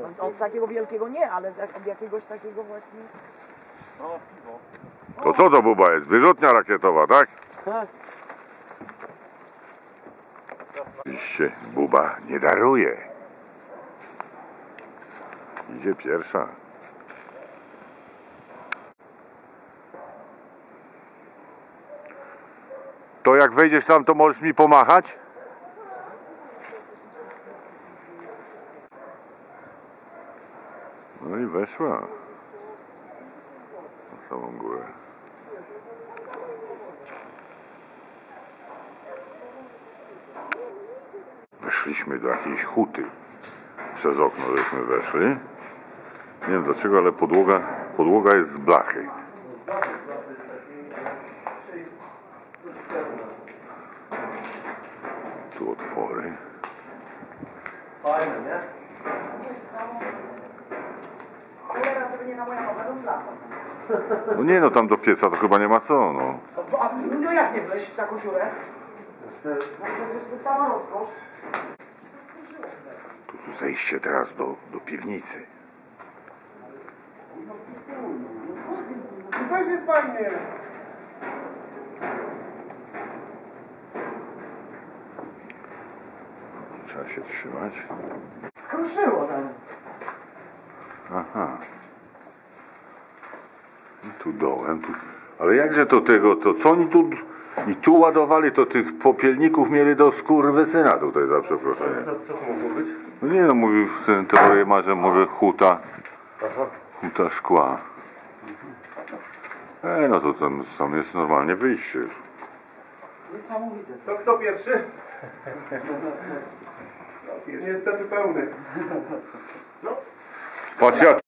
Od, od takiego wielkiego nie, ale od jakiegoś takiego właśnie... To co to buba jest? Wyrzutnia rakietowa, tak? Tak. Oczywiście buba nie daruje. Idzie pierwsza. To jak wejdziesz tam, to możesz mi pomachać? No i weszła. Na samą górę. Weszliśmy do jakiejś huty. Przez okno żeśmy weszli. Nie wiem dlaczego, ale podłoga, podłoga jest z blachy. Tu otwory. Fajne, nie? Żeby nie na. No nie no, tam do pieca to chyba nie ma co, no. A no jak nie wleźć w taką dziurę? No przecież to sama rozkosz. Tu, tu zejście teraz do, do piwnicy. Tu też jest fajnie. Trzeba się trzymać. Skruszyło tam. Aha. I tu dołem, tu. Ale jakże to tego, to co oni tu i tu ładowali, to tych popielników mieli do skurwysyna tutaj za przeproszeniem. Co, co to mogło być? No nie no, mówił ten teorię ma, że może huta, Aha. huta szkła. E no to tam, tam jest normalnie wyjście już. Niesamowite. To kto pierwszy? Niestety pełny. Patrz ja